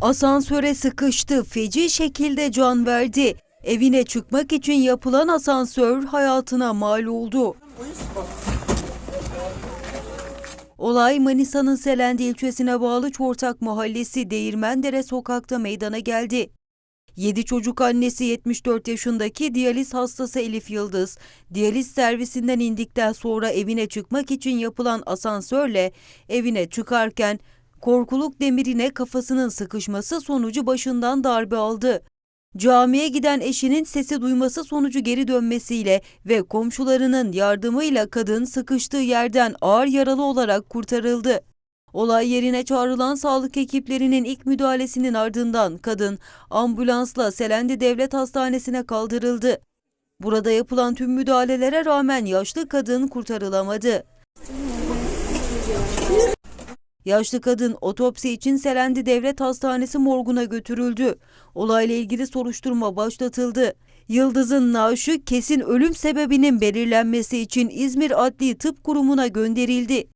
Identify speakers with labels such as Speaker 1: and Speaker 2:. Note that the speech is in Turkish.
Speaker 1: Asansöre sıkıştı, feci şekilde can verdi. Evine çıkmak için yapılan asansör hayatına mal oldu. Olay Manisa'nın Selendi ilçesine bağlı Çortak Mahallesi Değirmendere sokakta meydana geldi. 7 çocuk annesi 74 yaşındaki diyaliz hastası Elif Yıldız, diyaliz servisinden indikten sonra evine çıkmak için yapılan asansörle evine çıkarken korkuluk demirine kafasının sıkışması sonucu başından darbe aldı. Camiye giden eşinin sesi duyması sonucu geri dönmesiyle ve komşularının yardımıyla kadın sıkıştığı yerden ağır yaralı olarak kurtarıldı. Olay yerine çağrılan sağlık ekiplerinin ilk müdahalesinin ardından kadın ambulansla Selendi Devlet Hastanesi'ne kaldırıldı. Burada yapılan tüm müdahalelere rağmen yaşlı kadın kurtarılamadı. Yaşlı kadın otopsi için Selendi Devlet Hastanesi morguna götürüldü. Olayla ilgili soruşturma başlatıldı. Yıldız'ın naaşı kesin ölüm sebebinin belirlenmesi için İzmir Adli Tıp Kurumu'na gönderildi.